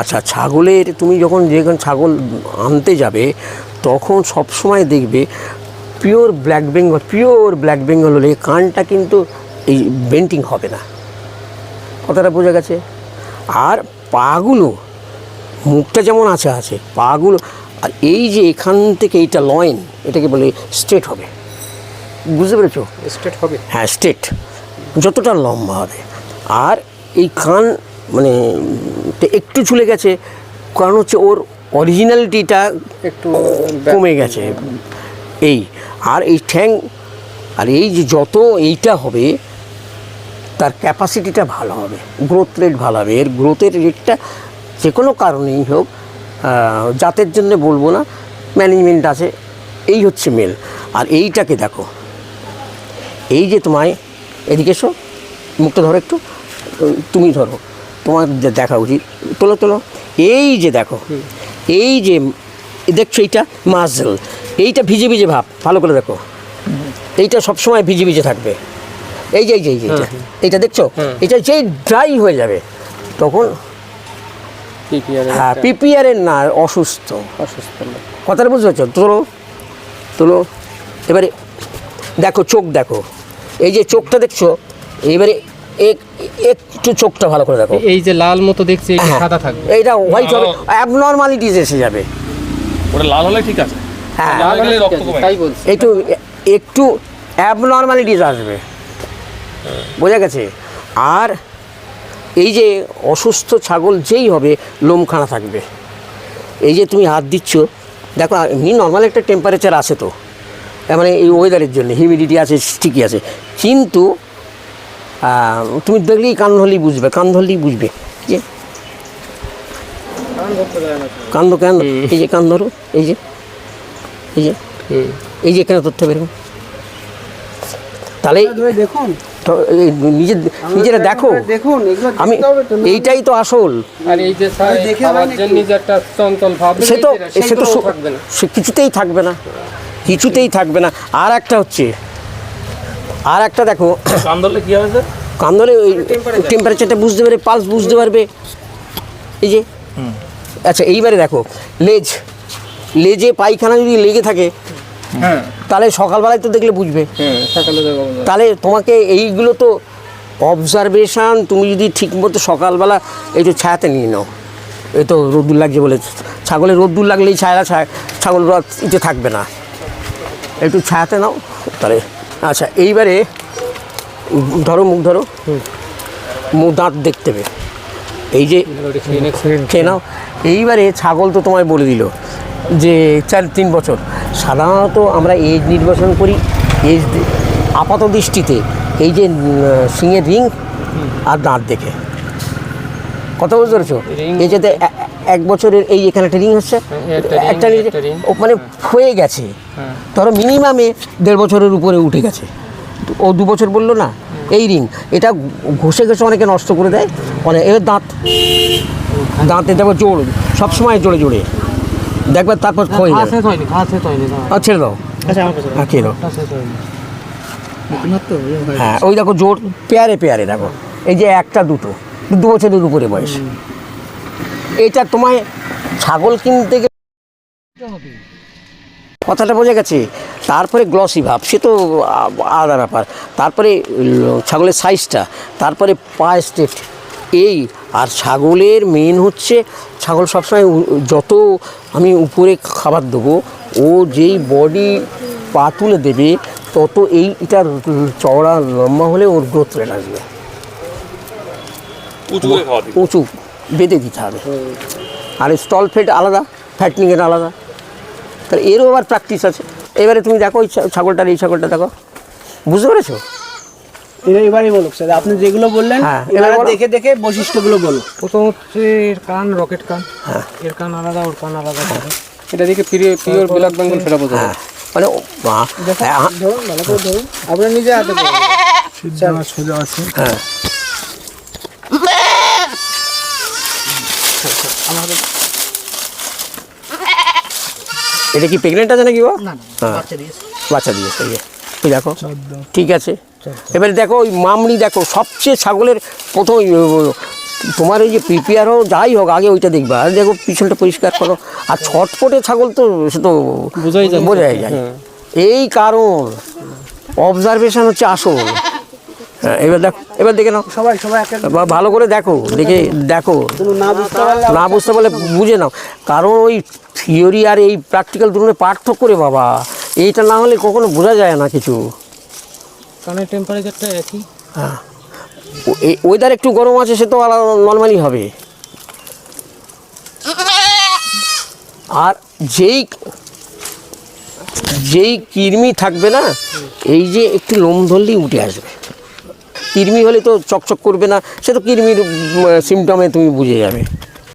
আচ্ছা ছাগলের তুমি যখন যেখানে ছাগল আনতে যাবে তখন সব সময় দেখবে pure black Bengal pure black Bengal হলে কানটা কিন্তু এই বেন্টিং হবে না। কথাটা বোঝা গেছে? আর পাগুলো মুখটা যেমন আছে আছে পাগুলো আর এই যে এখান থেকে এইটা লয়েন এটাকে বলে স্ট্রেট হবে। বুঝতে পেরেছ? স্টেট হবে। হ্যাঁ স্ট্রেট যতটা লম্বা হবে। আর এই কান মানে উম, একটু ঝুলে গেছে কারণ হচ্ছে ওর অরিজিনালিটিটা একটু কমে গেছে। এই আর এই ঠ্যাং আর এই যে যত এইটা হবে তার ক্যাপাসিটিটা ভালো হবে গ্রোথ রেট ভালো হবে। এর গ্রোথের রেটটা যে কোনো কারণেই হোক জাতের জন্য বলব না ম্যানেজমেন্ট আছে এই হচ্ছে মেল আর এইটাকে দেখো এই যে তোমায় এদিকে এসো মুখটা ধরো একটু তুমি ধরো। তোমার দেখা উচিত। তোলো তোলো। এই যে দেখো এই যে দেখছ এইটা মাসল এইটা ভিজে ভিজে ভাব ভালো করে দেখো। এইটা সবসময় ভিজে ভিজে থাকবে। এই যে এই যে এই যে এইটা। এইটা দেখছ? এটা যেই ড্রাই হয়ে যাবে তখন পিপিআর হ্যাঁ পিপিআরের না অসুস্থ। অসুস্থ কথাটা বুঝতে পারছ? তোলো তোলো। এবারে দেখো চোখ দেখো। এই যে চোখটা দেখছ এবারে একটু চোখটা ভালো করে দেখো। এই যে লাল মতো দেখছি হ্যাঁ। সাদা থাকবে। এইটা হোয়াইট হবে। অ্যাবনর্মালিটিস এসে যাবে। ওটা লাল হলে ঠিক আছে। হ্যাঁ। লাল হলে রক্ত কমে তাই বলছি। একটু একটু অ্যাবনর্মালিটিস আসবে। বোঝা গেছে? আর এই যে অসুস্থ ছাগল যেই হবে লোমখানা থাকবে। এই যে তুমি হাত দিচ্ছ দেখো এমনি নর্মাল একটা টেম্পারেচার আছে তো। মানে এই ওয়েদারের জন্য হিউমিডিটি আছে ঠিকই আছে। কিন্তু তুমি দেখলেই কান ধরলেই বুঝবে কান ধরলেই বুঝবে। যে। কান ধো কান এই যে কান ধরো এই যে। এই যে। এই যে এখানে তথ্য বেরো তাহলে দেখুন। তো নিজে নিজেরা দেখো। দেখুন আমি হবে? এইটাই তো আসল। সে তো সে তো কিছুতেই থাকবে না। কিছুতেই থাকবে না। আর একটা হচ্ছে আর একটা দেখো কান্দলে কি হবে স্যার? কান্দরে ওই টেম্পারেচারটা বুঝতে পারবে পালস বুঝতে পারবে। এই যে আচ্ছা এইবারে দেখো লেজ লেজে পায়খানা যদি লেগে থাকে হ্যাঁ। তাহলে সকালবেলায় তো দেখলে বুঝবে। হ্যাঁ তাহলে তোমাকে এইগুলো তো অবজারভেশন তুমি যদি ঠিকমতো সকালবেলা এই তো ছায়াতে নিয়ে নাও। এই তো রোদ্দুর লাগছে বলে ছাগলের রোদ্দুর লাগলেই ছায়া ছায়া ছাগল ইতে থাকবে না। একটু ছায়াতে নাও তাহলে আচ্ছা এইবারে ধরো মুখ ধরো। মুখ দাঁত দেখতে হবে। এই যে খেয়ে নাও এইবারে ছাগল তো তোমায় বলে দিল যে চার তিন বছর। সাধারণত আমরা এজ নির্বাচন করি এজ আপাত দৃষ্টিতে এই যে শিঙের রিং আর দাঁত দেখে। কত বুঝতে পেরেছ এই যে এ- এক বছরের এই এখানে ট্রেনিং হচ্ছে। একটা ring, একটা মানে হয়ে গেছে। হ্যাঁ। ধরো মিনিমামে দেড় বছরের উপরে উঠে গেছে। ও দু বছর বলল না এই রিং এটা ঘষে ঘষে অনেকে নষ্ট করে দেয়। অনেক এবার দাঁত দাঁতে দেখো জোর সবসময় জোরে জোরে। দেখবে তারপর ক্ষয়ে যাবে। হয়নি না। আর ছেড়ে দাও। আচ্ছা হ্যাঁ খেয়ে দাও হ্যাঁ। ওই দেখো জোর পেয়ারে পেয়ারে দেখো। এই যে একটা দুটো দু বছরের উপরে বয়স। এটা তোমায় ছাগল কিনতে গেলে কথাটা বোঝা গেছে। তারপরে গ্লসি ভাব সে তো আলাদা ব্যাপার। তারপরে ছাগলের সাইজটা তারপরে পা স্টেট এই। আর ছাগলের মেন হচ্ছে ছাগল সবসময় যত আমি উপরে খাবার দেবো ও যেই বডি পা তুলে দেবে তত এই এটা চওড়া লম্বা হলে ওর গ্রোথ রেট আসবে। উঁচু। বেঁধে দিতে হবে। আর স্টল ফেট আলাদা ফ্যাটনিংয়ের আলাদা। তাহলে এরও আবার প্র্যাকটিস আছে। এবারে তুমি দেখো ওই ছাগলটার এই ছাগলটা দেখো। বুঝতে পেরেছ? এবারে বলুক স্যার। আপনি যেগুলো বললেন হ্যাঁ, এবার বলো। দেখে দেখে বৈশিষ্ট্যগুলো বলো প্রথম হচ্ছে এর কান রকেট কান। হ্যাঁ। এর কান আলাদা ওর কান আলাদা এটা দেখে পিওর ব্ল্যাক বেঙ্গল সেটা বোঝা হ্যাঁ। মানে হ্যাঁ, ধরুন ভালো করে ধরুন। আপনার নিজে হাতে সোজা আছে। হ্যাঁ। এটা কি প্রেগনেন্ট আছে নাকি ও? হ্যাঁ। বাচ্চা দিয়েছে। এই যে। এই দেখো। ঠিক আছে। এবারে দেখো ওই মামড়ি দেখো সবচেয়ে ছাগলের প্রথম তোমার ওই যে প্রিপেয়ার হোক যাই হোক আগে ওইটা দেখবা। আর দেখো পিছনটা পরিষ্কার করো। আর ছটপটে ছাগল তো সে তো বোঝাই যায়। হ্যাঁ। এই কারণ অবজারভেশন হচ্ছে আসল। এবার দেখো এবার দেখে নাও। সবাই সবাই ভালো করে দেখো দেখে দেখো। না বুঝতে পারলে না বুঝতে পারলে বুঝে নাও। কারণ ওই থিওরি আর এই প্র্যাকটিক্যাল দুটোর পার্থক্য করে বাবা। এইটা না হলে কখনো বোঝা যায় না কিছু। কানের টেম্পারেচারটা একই। হ্যাঁ। ওয়েদার একটু গরম আছে সে তো নর্মালি হবে। আর যেই যেই কৃমি থাকবে না এই যে একটু লোম ধরলেই উঠে আসবে। কৃমি হলে তো চকচক করবে না সে তো কৃমির সিমটমে তুমি বুঝে যাবে।